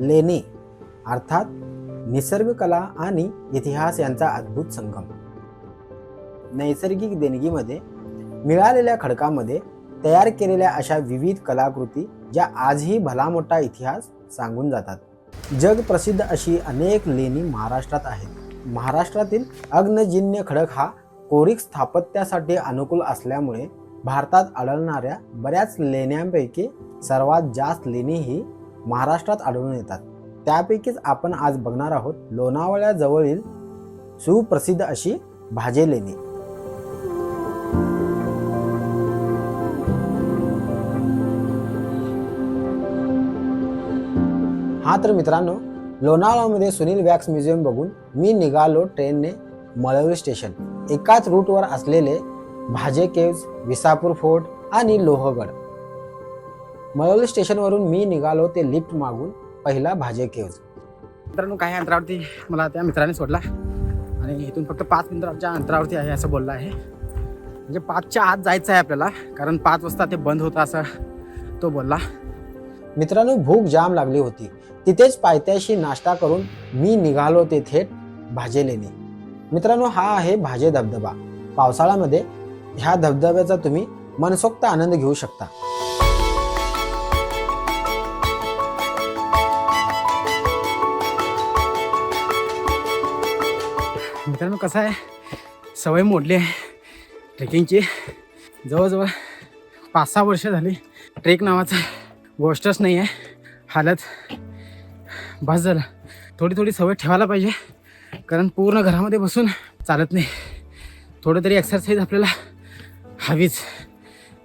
लेणी अर्थात निसर्गकला आणि इतिहास यांचा अद्भुत संगम. नैसर्गिक देणगीमध्ये मिळालेल्या खडकामध्ये तयार केलेल्या अशा विविध कलाकृती ज्या आजही भला मोठा इतिहास सांगून जातात. जग प्रसिद्ध अशी अनेक लेणी महाराष्ट्रात आहेत. महाराष्ट्रातील अग्नजिन्य खडक हा कोरिक स्थापत्यासाठी अनुकूल असल्यामुळे भारतात आढळणाऱ्या बऱ्याच लेण्यांपैकी सर्वात जास्त लेणी ही महाराष्ट्रात आढळून येतात. त्यापैकीच आपण आज बघणार आहोत लोणावळ्याजवळील सुप्रसिद्ध अशी भाजे लेणी. हा तर मित्रांनो लोणावळ्यामध्ये सुनील वॅक्स म्युझियम बघून मी निघालो ट्रेनने मळवली स्टेशन. एकाच रूटवर असलेले भाजे केव्ज विसापूर फोर्ट आणि लोहगड. मळवली स्टेशनवरून मी निघालो ते लिफ्ट मागून पहिला भाजे केव्ज मित्रांनो काही अंतरावरती? मला त्या मित्राने सोडला. आणि इथून फक्त पाच मिनिटाच्या अंतरावरती आहे असं बोललं आहे. म्हणजे पाचच्या आत जायचं आहे आपल्याला कारण पाच वाजता ते बंद होतं असं तो बोलला. मित्रांनो भूक जाम लागली होती. तिथेच पायथ्याशी नाश्ता करून मी निघालो ते थेट भाजे लेणे मित्रांनो हा आहे भाजे धबधबा. पावसाळ्यामध्ये ह्या धबधब्याचा तुम्ही मनसोक्त आनंद घेऊ शकता. मित्रांनो कसं आहे? सवय मोडली आहे ट्रेकिंगची. जवळजवळ पाच सहा वर्ष झाली ट्रेक नावाचं गोष्टच नाही आहे. हालत बस झालं. थोडी थोडी सवय ठेवायला पाहिजे कारण पूर्ण घरामध्ये बसून चालत नाही. थोडं तरी एक्सरसाइज आपल्याला हवीच.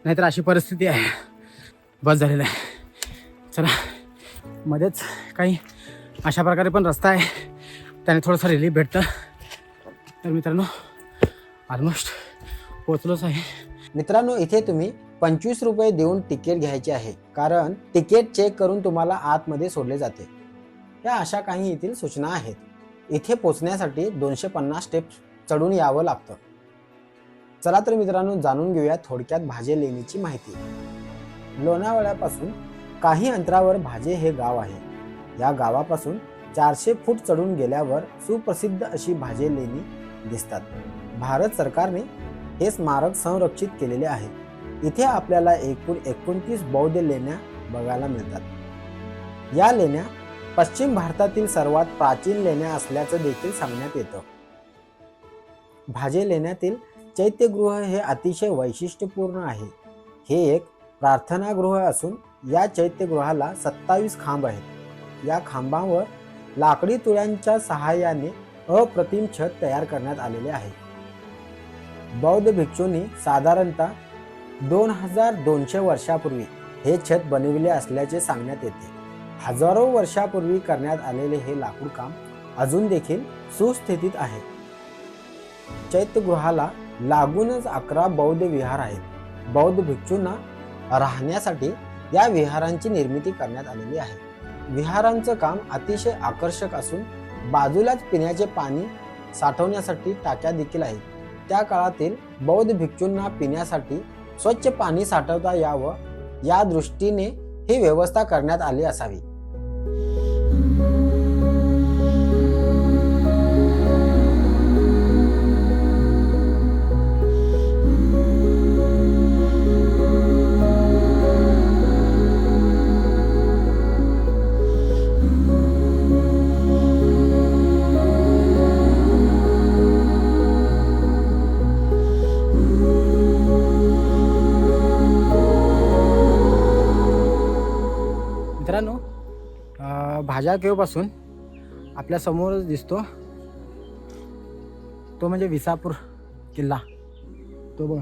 नाहीतर अशी परिस्थिती आहे. बस झालेलं आहे. चला मध्येच काही अशा प्रकारे पण रस्ता आहे. त्याने थोडंसं रिलीफ भेटतं. तर मित्रांनो ऑलमोस्ट पोचलोच आहे. मित्रांनो इथे तुम्ही पंचवीस रुपये देऊन तिकीट घ्यायचे आहे. कारण तिकीट चेक करून तुम्हाला आतमध्ये सोडले जाते. या अशा काही येथील सूचना आहेत. इथे पोचण्यासाठी दोनशे पन्नास स्टेप चढून यावं लागतं. चला तर मित्रांनो जाणून घेऊया थोडक्यात भाजे लेणीची माहिती. लोणावळ्यापासून काही अंतरावर भाजे हे गाव आहे. या गावापासून चारशे फूट चढून गेल्यावर सुप्रसिद्ध अशी भाजे लेणी दिसतात. भारत सरकारने हे स्मारक संरक्षित केलेले आहे. इथे आपल्याला एकूण एकोणतीस बौद्ध लेण्या बघायला मिळतात. या लेण्या पश्चिम भारतातील सर्वात प्राचीन लेण्या असल्याचं देखील सांगण्यात येतं. भाजे लेण्यातील चैत्यगृह हे अतिशय वैशिष्ट्यपूर्ण आहे. हे एक प्रार्थनागृह असून या चैत्यगृहाला सत्तावीस खांब आहेत. या खांबांवर लाकडी तुळ्यांच्या सहाय्याने अप्रतिम छत तयार करण्यात आलेले आहे. बौद्ध भिक्षूंनी साधारणतः दोन हजार दोनशे वर्षापूर्वी हे छत बनविले असल्याचे सांगण्यात येते. हजारो वर्षापूर्वी करण्यात आलेले हे लाकूड काम अजून देखील सुस्थितीत आहे. चैत्यगृहाला लागूनच अकरा बौद्ध विहार आहेत. बौद्ध भिक्षूंना राहण्यासाठी या विहारांची निर्मिती करण्यात आलेली आहे. विहारांचं काम अतिशय आकर्षक असून बाजूलाच पिण्याचे पाणी साठवण्यासाठी टाक्या देखील आहेत. त्या काळातील बौद्ध भिक्षूंना पिण्यासाठी स्वच्छ पाणी साठवता यावं या दृष्टीने ही व्यवस्था करण्यात आली असावी. भाज्या किवपासून आपल्यासमोर दिसतो? तो म्हणजे विसापूर किल्ला. तो बघ.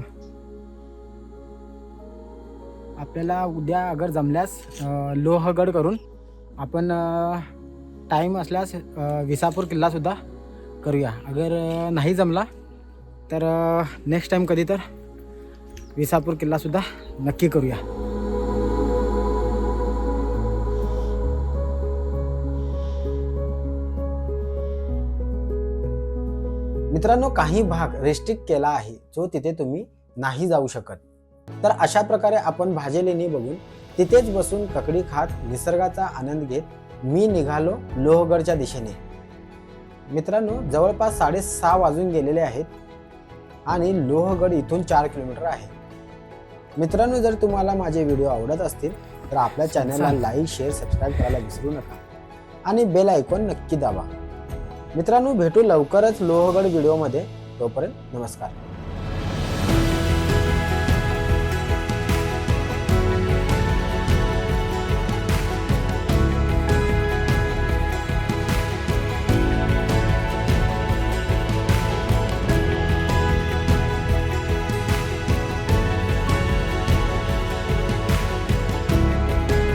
आपल्याला उद्या अगर जमल्यास लोहगड करून आपण टाईम असल्यास विसापूर किल्लासुद्धा करूया. अगर नाही जमला तर नेक्स्ट टाईम कधी तर विसापूर किल्लासुद्धा नक्की करूया. मित्रांनो काही भाग रेस्ट्रिक्ट केला आहे जो तिथे तुम्ही नाही जाऊ शकत. तर अशा प्रकारे आपण भाजे लेणी बघून तिथेच बसून ककडी खात निसर्गाचा आनंद घेत मी निघालो लोहगडच्या दिशेने. मित्रांनो जवळपास साडेसहा वाजून गेलेले आहेत आणि लोहगड इथून चार किलोमीटर आहे. मित्रांनो जर तुम्हाला माझे व्हिडिओ आवडत असतील तर आपल्या चॅनलला. लाईक शेअर सबस्क्राईब करायला विसरू नका. आणि बेल आयकॉन नक्की दाबा. मित्रांनो भेटू लवकरच लोहगड व्हिडिओमध्ये. तोपर्यंत नमस्कार.